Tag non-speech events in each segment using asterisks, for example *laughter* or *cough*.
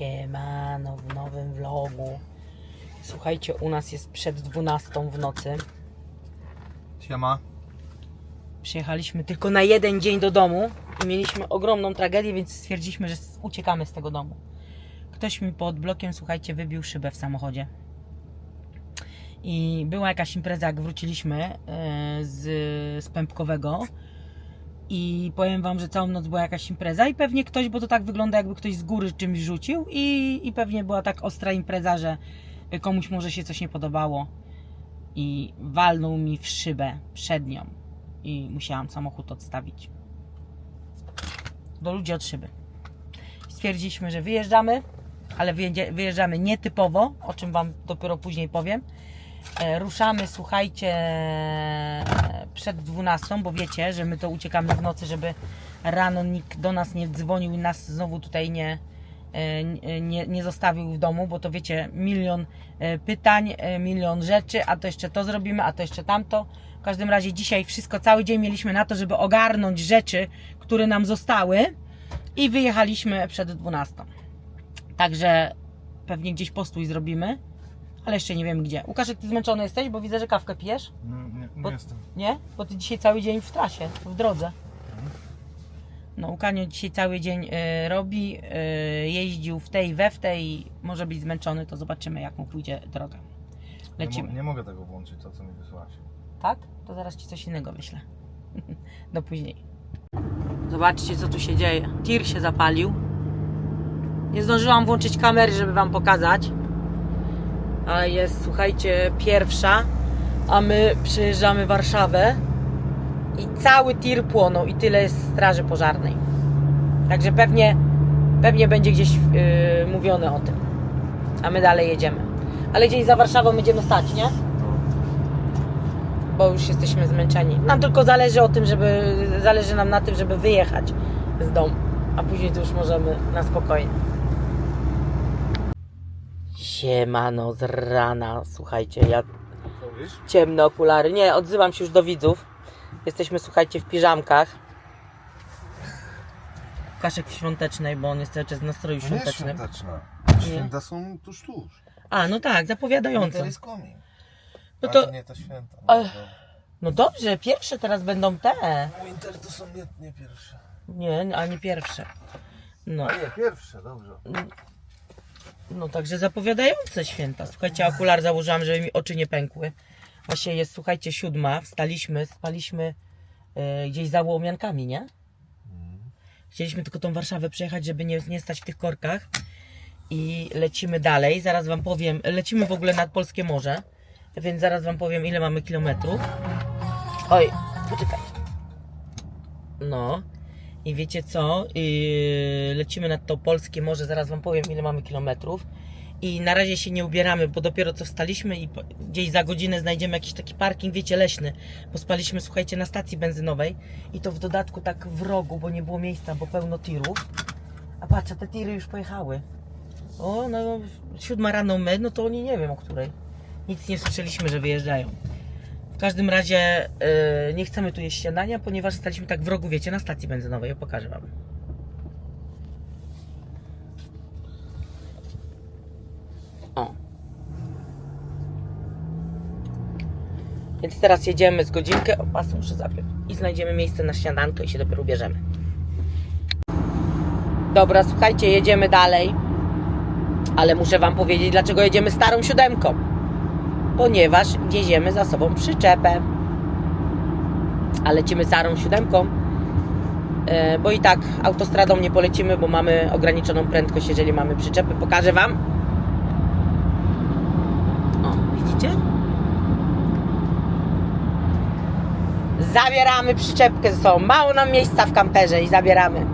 Siemano w nowym vlogu. Słuchajcie, u nas jest przed 12 w nocy. Siema. Przyjechaliśmy tylko na jeden dzień do domu i mieliśmy ogromną tragedię, więc stwierdziliśmy, że uciekamy z tego domu. Ktoś mi pod blokiem, słuchajcie, wybił szybę w samochodzie. I była jakaś impreza, jak wróciliśmy e, z, z Pępkowego. I powiem Wam, że całą noc była jakaś impreza i pewnie ktoś, bo to tak wygląda jakby ktoś z góry czymś rzucił i, i pewnie była tak ostra impreza, że komuś może się coś nie podobało i walnął mi w szybę przednią i musiałam samochód odstawić. Do ludzi od szyby. Stwierdziliśmy, że wyjeżdżamy, ale wyjeżdżamy nietypowo, o czym Wam dopiero później powiem. E, Ruszamy, słuchajcie, przed 12, bo wiecie, że my to uciekamy w nocy, żeby rano nikt do nas nie dzwonił i nas znowu tutaj nie, e, nie, nie zostawił w domu, bo to wiecie, milion e, pytań, e, milion rzeczy, a to jeszcze to zrobimy, a to jeszcze tamto. W każdym razie dzisiaj wszystko, cały dzień mieliśmy na to, żeby ogarnąć rzeczy, które nam zostały i wyjechaliśmy przed 12. Także pewnie gdzieś postój zrobimy, ale jeszcze nie wiem gdzie. Łukaszek, ty zmęczony jesteś, bo widzę, że kawkę pijesz? No, nie, nie Bo- jestem. Nie? Bo ty dzisiaj cały dzień w trasie, w drodze. No, Łukanio dzisiaj cały dzień y, robi, y, jeździł w tej, we w tej, może być zmęczony, to zobaczymy jak mu pójdzie droga. Nie, Lecimy. mo- nie mogę tego włączyć, to co mi wysłałaś. Tak? To zaraz ci coś innego wyślę. *laughs* Do później. Zobaczcie, co tu się dzieje. Tir się zapalił. Nie zdążyłam włączyć kamery, żeby wam pokazać. Ale jest, słuchajcie, pierwsza, a my przyjeżdżamy Warszawę i cały tir płonął i tyle jest straży pożarnej. Także pewnie, pewnie będzie gdzieś yy, mówione o tym. A my dalej jedziemy. Ale gdzieś za Warszawą będziemy stać, nie? bo już jesteśmy zmęczeni. Nam tylko zależy o tym, żeby zależy nam na tym, żeby wyjechać z domu, a później to już możemy na spokojnie. Siemano z rana, słuchajcie, ja ciemne okulary. Nie, odzywam się już do widzów. Jesteśmy, słuchajcie, w piżamkach. Kaszek w świątecznej, bo on jest cały czas w nastroju To nie jest świątecznym. świąteczna. Nie. Święta są tuż, tuż. A, no tak, zapowiadająco. Winter is coming. No Ale to, nie to święta. No, no dobrze, pierwsze teraz będą te. to... Winter to są nie, nie pierwsze. Nie, a nie pierwsze. No. A nie, pierwsze, dobrze. No także zapowiadające święta. Słuchajcie, okular założyłam, żeby mi oczy nie pękły. Właśnie jest, słuchajcie, siódma, wstaliśmy, spaliśmy e, gdzieś za Łomiankami, nie? Chcieliśmy tylko tą Warszawę przejechać, żeby nie, nie stać w tych korkach. I lecimy dalej. Zaraz wam powiem, lecimy w ogóle nad Polskie Morze, więc zaraz wam powiem, ile mamy kilometrów. Oj, poczekaj. No. I wiecie co? Yy, lecimy nad to polskie morze, zaraz wam powiem ile mamy kilometrów. I na razie się nie ubieramy, bo dopiero co wstaliśmy i gdzieś za godzinę znajdziemy jakiś taki parking, wiecie, leśny. Bo spaliśmy, słuchajcie, na stacji benzynowej i to w dodatku tak w rogu, bo nie było miejsca, bo pełno tirów. A patrz, te tiry już pojechały. O, no, siódma rano my, no to oni nie wiem o której. Nic nie słyszeliśmy, że wyjeżdżają. W każdym razie yy, nie chcemy tu jeść śniadania, ponieważ staliśmy tak w rogu, wiecie, na stacji benzynowej. Ja pokażę Wam. O. Więc teraz jedziemy z godzinkę, o pas muszę zapiąć, i znajdziemy miejsce na śniadanko i się dopiero ubierzemy. Dobra, słuchajcie, jedziemy dalej. Ale muszę Wam powiedzieć, dlaczego jedziemy starą siódemką ponieważ wieziemy za sobą przyczepę. A lecimy starą siódemką, e, bo i tak autostradą nie polecimy, bo mamy ograniczoną prędkość, jeżeli mamy przyczepy. Pokażę Wam. O, widzicie? Zabieramy przyczepkę ze sobą. Mało nam miejsca w kamperze i zabieramy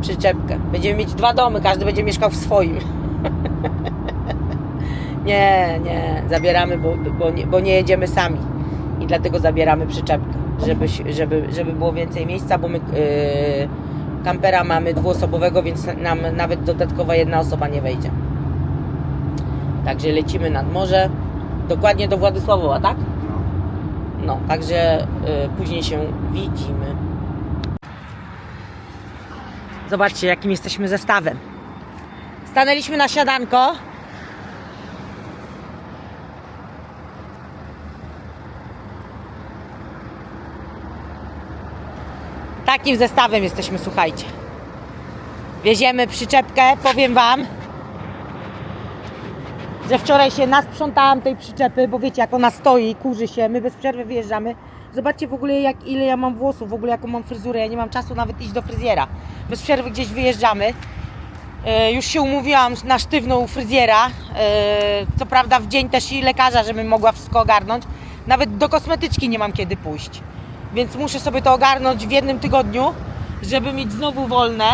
przyczepkę. Będziemy mieć dwa domy, każdy będzie mieszkał w swoim. *laughs* Nie, nie, zabieramy, bo, bo, nie, bo nie jedziemy sami. I dlatego zabieramy przyczepkę, żeby, żeby, żeby było więcej miejsca, bo my yy, kampera mamy dwuosobowego, więc nam nawet dodatkowa jedna osoba nie wejdzie. Także lecimy nad morze, dokładnie do Władysławowa, tak? No, także y, później się widzimy. Zobaczcie, jakim jesteśmy zestawem. Stanęliśmy na siadanko. Takim zestawem jesteśmy, słuchajcie. Wieziemy przyczepkę, powiem Wam, że wczoraj się nasprzątałam tej przyczepy, bo wiecie jak ona stoi, kurzy się, my bez przerwy wyjeżdżamy. Zobaczcie w ogóle jak, ile ja mam włosów, w ogóle jaką mam fryzurę, ja nie mam czasu nawet iść do fryzjera. Bez przerwy gdzieś wyjeżdżamy. E, już się umówiłam na sztywną fryzjera, e, co prawda w dzień też i lekarza, żebym mogła wszystko ogarnąć. Nawet do kosmetyczki nie mam kiedy pójść, więc muszę sobie to ogarnąć w jednym tygodniu, żeby mieć znowu wolne,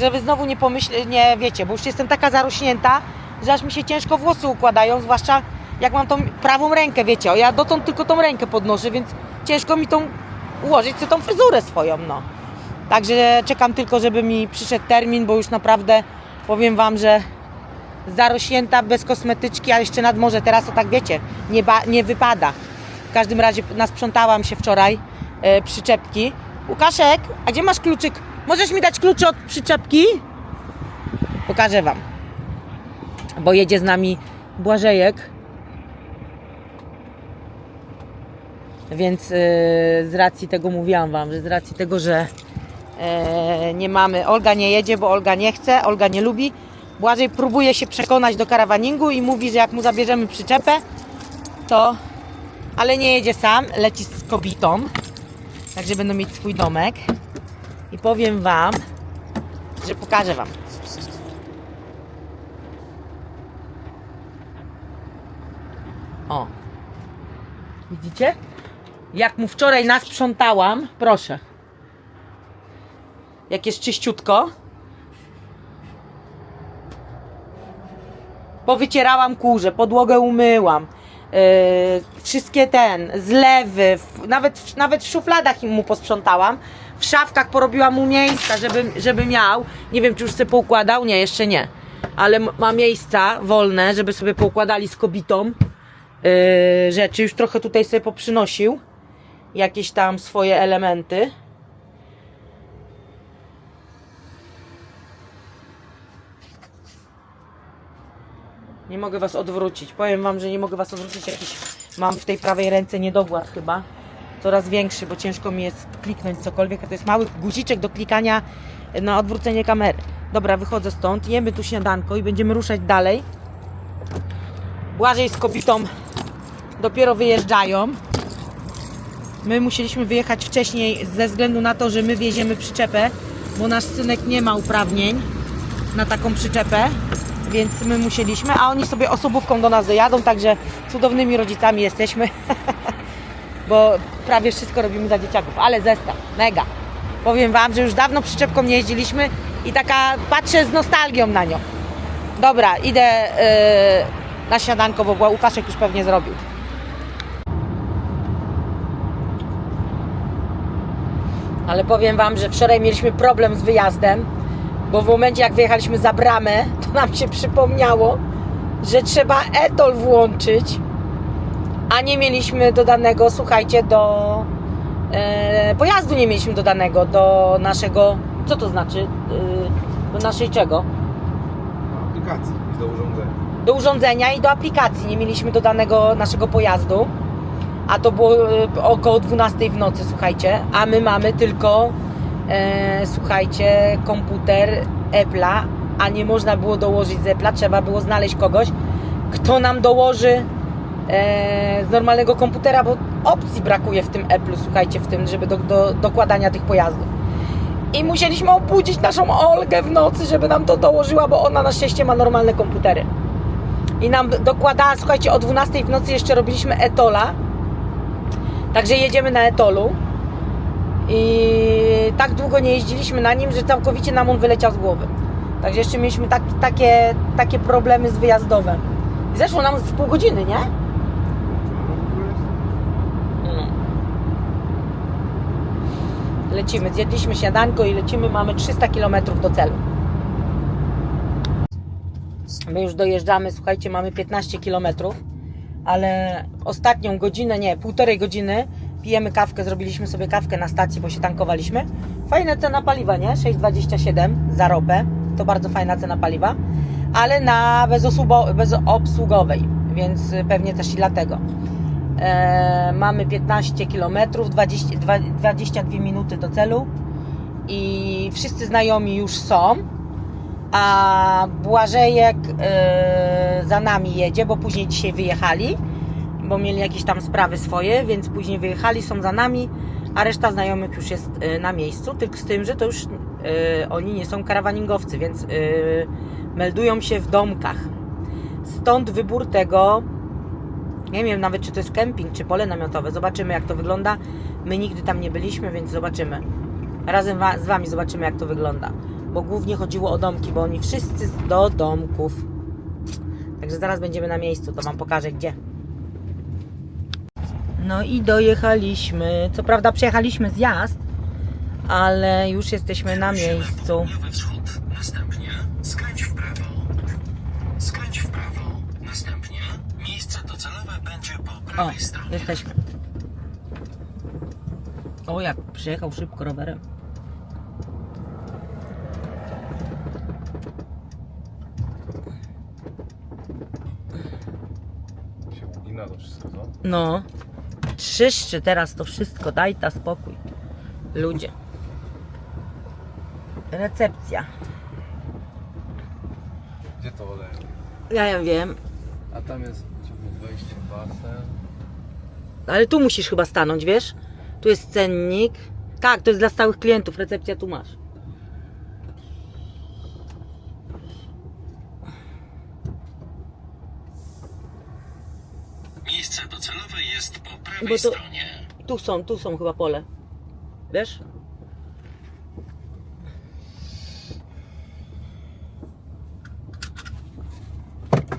żeby znowu nie pomyśleć, nie wiecie, bo już jestem taka zarośnięta, że aż mi się ciężko włosy układają, zwłaszcza jak mam tą prawą rękę, wiecie, ja dotąd tylko tą rękę podnoszę, więc ciężko mi tą ułożyć sobie tą fryzurę swoją, no. Także czekam tylko, żeby mi przyszedł termin, bo już naprawdę powiem Wam, że zarośnięta bez kosmetyczki, a jeszcze nad morze teraz to tak wiecie, nie, nie wypada. W każdym razie nasprzątałam się wczoraj e, przyczepki. Łukaszek, a gdzie masz kluczyk? Możesz mi dać klucze od przyczepki? Pokażę Wam. Bo jedzie z nami Błażejek. Więc e, z racji tego mówiłam Wam, że z racji tego, że e, nie mamy, Olga nie jedzie, bo Olga nie chce, Olga nie lubi. Błażej próbuje się przekonać do karawaningu i mówi, że jak mu zabierzemy przyczepę, to ale nie jedzie sam, leci z kobietą. Także będą mieć swój domek. I powiem Wam, że pokażę Wam. O. Widzicie? Jak mu wczoraj nasprzątałam, proszę. Jak jest czyściutko. Powycierałam kurze, podłogę umyłam. Yy, wszystkie ten, zlewy, nawet, nawet w szufladach mu posprzątałam. W szafkach porobiłam mu miejsca, żeby, żeby miał. Nie wiem, czy już sobie poukładał, nie, jeszcze nie. Ale ma miejsca wolne, żeby sobie poukładali z kobietą yy, rzeczy. Już trochę tutaj sobie poprzynosił jakieś tam swoje elementy. Nie mogę was odwrócić. Powiem wam, że nie mogę was odwrócić. Jakiś mam w tej prawej ręce niedowład chyba. Coraz większy, bo ciężko mi jest kliknąć cokolwiek. A to jest mały guziczek do klikania na odwrócenie kamery. Dobra, wychodzę stąd. Jemy tu śniadanko i będziemy ruszać dalej. Błażej z kobietą dopiero wyjeżdżają. My musieliśmy wyjechać wcześniej ze względu na to, że my wieziemy przyczepę, bo nasz synek nie ma uprawnień na taką przyczepę, więc my musieliśmy, a oni sobie osobówką do nas dojadą, także cudownymi rodzicami jesteśmy, *laughs* bo prawie wszystko robimy za dzieciaków, ale zestaw, mega. Powiem Wam, że już dawno przyczepką nie jeździliśmy i taka patrzę z nostalgią na nią. Dobra, idę yy, na śniadanko, bo Łukaszek już pewnie zrobił. Ale powiem Wam, że wczoraj mieliśmy problem z wyjazdem, bo w momencie jak wyjechaliśmy za bramę, to nam się przypomniało, że trzeba etol włączyć, a nie mieliśmy dodanego, słuchajcie, do e, pojazdu nie mieliśmy dodanego do naszego, co to znaczy, e, do naszej czego? Aplikacji i do urządzenia. do urządzenia i do aplikacji. Nie mieliśmy dodanego naszego pojazdu, a to było e, około 12 w nocy, słuchajcie, a my mamy tylko, e, słuchajcie, komputer Apple'a, a nie można było dołożyć z Apple'a, trzeba było znaleźć kogoś, kto nam dołoży e, z normalnego komputera, bo opcji brakuje w tym Apple'u, słuchajcie, w tym, żeby do, do dokładania tych pojazdów. I musieliśmy obudzić naszą Olgę w nocy, żeby nam to dołożyła, bo ona na szczęście ma normalne komputery. I nam dokładała, słuchajcie, o 12 w nocy jeszcze robiliśmy etola. Także jedziemy na etolu. I tak długo nie jeździliśmy na nim, że całkowicie nam on wyleciał z głowy. Także jeszcze mieliśmy tak, takie, takie problemy z wyjazdowem. I Zeszło nam z pół godziny, nie? No. Lecimy, zjedliśmy śniadanko i lecimy, mamy 300 km do celu. My już dojeżdżamy, słuchajcie, mamy 15 km, ale ostatnią godzinę, nie, półtorej godziny pijemy kawkę, zrobiliśmy sobie kawkę na stacji, bo się tankowaliśmy. Fajna cena paliwa, nie? 6,27 za ropę, to bardzo fajna cena paliwa. ale na bezobsługowej, więc y, pewnie też i dlatego. E, mamy 15 km, 20, dwa- 22 minuty do celu i wszyscy znajomi już są, a Błażejek e, za nami jedzie, bo później dzisiaj wyjechali, bo mieli jakieś tam sprawy swoje, więc później wyjechali, są za nami, a reszta znajomych już jest e, na miejscu, tylko z tym, że to już oni nie są karawaningowcy, więc e, meldują się w domkach. Stąd wybór tego, nie wiem nawet czy to jest kemping, czy pole namiotowe. Zobaczymy jak to wygląda. My nigdy tam nie byliśmy, więc zobaczymy. Razem z Wami zobaczymy jak to wygląda. Bo głównie chodziło o domki, bo oni wszyscy do domków. Także zaraz będziemy na miejscu, to Wam pokażę gdzie. No i dojechaliśmy. Co prawda przejechaliśmy zjazd, ale już jesteśmy na miejscu. Południowy wschód. Następnie skręć w prawo. Skręć w prawo. Następnie miejsce docelowe będzie po O, prawej stronie. jesteśmy. O, jak przyjechał szybko rowerem. Się ugina to wszystko, co? No, trzyszczy teraz to wszystko, daj ta spokój. Ludzie. Recepcja. Gdzie to oleje? Ja ja wiem, A tam jest wejście, basen. ale tu musisz chyba stanąć, wiesz? Tu jest cennik. Tak, to jest dla stałych klientów, recepcja tu masz. Miejsce docelowe jest po prawej Bo to- stronie. Tu są, tu są chyba pole. Wiesz?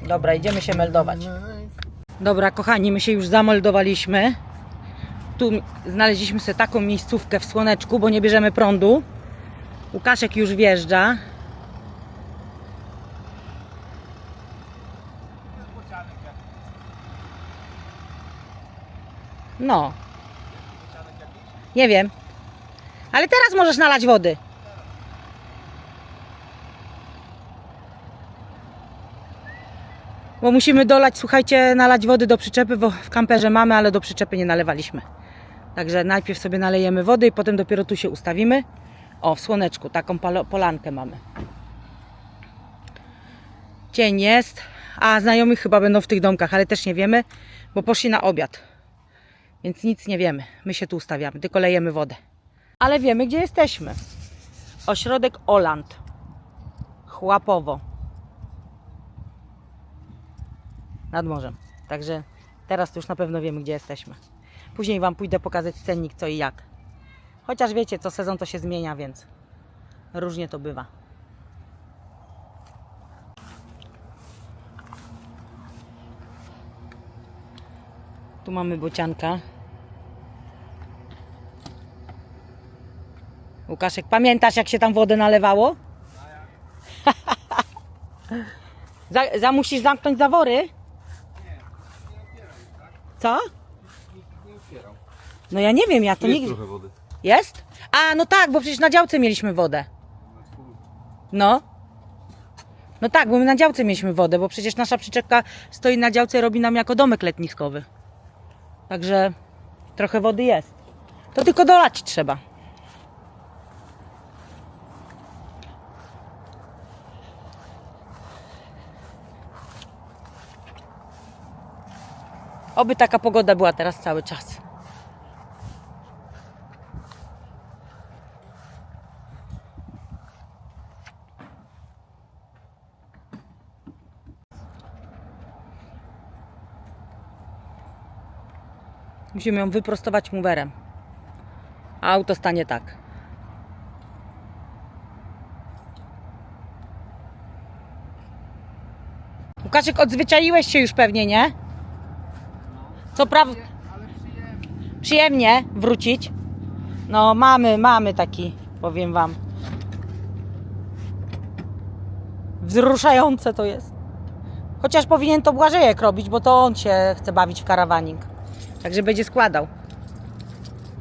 Dobra, idziemy się meldować. Dobra, kochani, my się już zameldowaliśmy. Tu znaleźliśmy sobie taką miejscówkę w słoneczku, bo nie bierzemy prądu. Łukaszek już wjeżdża. No. Nie wiem. Ale teraz możesz nalać wody. Bo musimy dolać, słuchajcie, nalać wody do przyczepy, bo w kamperze mamy, ale do przyczepy nie nalewaliśmy. Także najpierw sobie nalejemy wody i potem dopiero tu się ustawimy. O, w słoneczku, taką polankę mamy. Cień jest, a znajomi chyba będą w tych domkach, ale też nie wiemy, bo poszli na obiad. Więc nic nie wiemy. My się tu ustawiamy, tylko lejemy wodę. Ale wiemy, gdzie jesteśmy. Ośrodek Oland. Chłapowo. Nad morzem. Także teraz to już na pewno wiemy, gdzie jesteśmy. Później Wam pójdę pokazać cennik, co i jak. Chociaż wiecie, co sezon to się zmienia, więc różnie to bywa. Tu mamy bocianka. Łukaszek, pamiętasz jak się tam wodę nalewało? *laughs* za, za musisz zamknąć zawory? Co? Nie otwierał. No ja nie wiem, ja to jest nigdy. trochę wody. Jest? A, no tak, bo przecież na działce mieliśmy wodę. No. No tak, bo my na działce mieliśmy wodę, bo przecież nasza przyczepka stoi na działce i robi nam jako domek letniskowy. Także trochę wody jest. To tylko dolać trzeba. Oby taka pogoda była teraz cały czas. Musimy ją wyprostować mowerem. A auto stanie tak. Łukaszek, odzwyczaiłeś się już pewnie, nie? Co prawda... Przyjemnie wrócić. No, mamy, mamy taki, powiem wam. Wzruszające to jest. Chociaż powinien to Błażejek robić, bo to on się chce bawić w karawaning. Także będzie składał.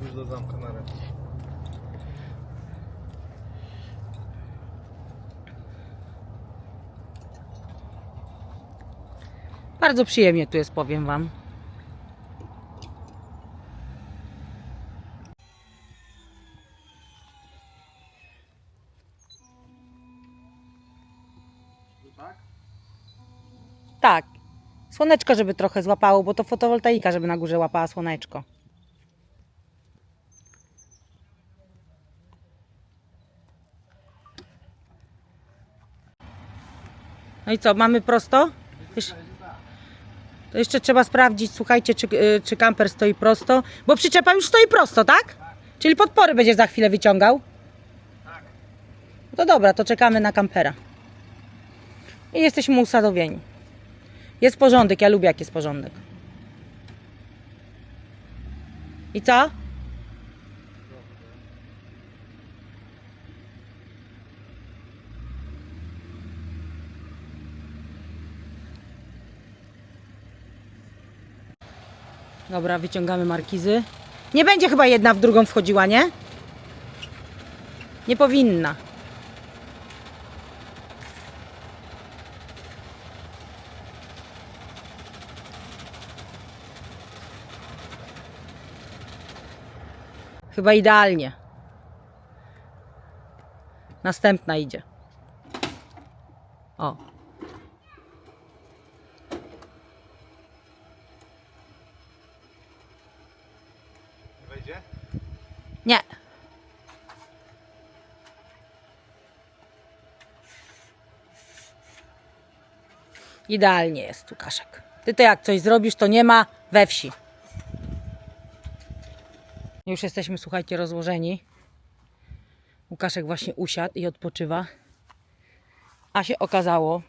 Już do zamka na. Bardzo przyjemnie tu jest, powiem Wam. Słoneczko, żeby trochę złapało, bo to fotowoltaika, żeby na górze łapała słoneczko. No i co, mamy prosto? To jeszcze trzeba sprawdzić, słuchajcie, czy, y, czy kamper stoi prosto, bo przyczepa już stoi prosto, tak? Czyli podpory będzie za chwilę wyciągał? Tak. To dobra, to czekamy na kampera. I jesteśmy usadowieni. Jest porządek, ja lubię jak jest porządek. I co? Dobra, wyciągamy markizy. Nie będzie chyba jedna w drugą wchodziła, nie? Nie powinna. Chyba idealnie. Następna idzie. O. Wejdzie? Nie. Idealnie jest Łukaszek. Ty to jak coś zrobisz, to nie ma we wsi. Już jesteśmy, słuchajcie, rozłożeni. Łukaszek właśnie usiadł i odpoczywa. A się okazało,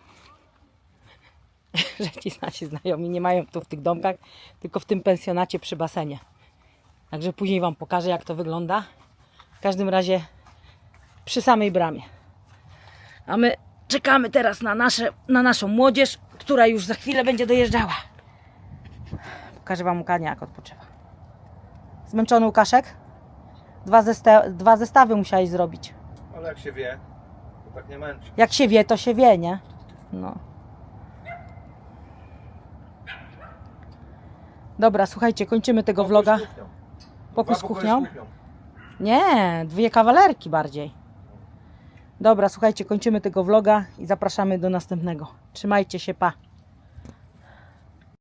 *laughs* że ci nasi znajomi nie mają tu w tych domkach, tylko w tym pensjonacie przy basenie. Także później Wam pokażę, jak to wygląda. W każdym razie przy samej bramie. A my czekamy teraz na, nasze, na naszą młodzież, która już za chwilę będzie dojeżdżała. Pokażę Wam Łukania, jak odpoczywa. Zmęczony Łukaszek? Dwa, zesta- dwa zestawy musiałeś zrobić. Ale jak się wie, to tak nie męczy. Jak się wie, to się wie, nie? No. Dobra, słuchajcie, kończymy tego vloga. Pokój z kuchnią? Nie, dwie kawalerki bardziej. Dobra, słuchajcie, kończymy tego vloga i zapraszamy do następnego. Trzymajcie się, pa.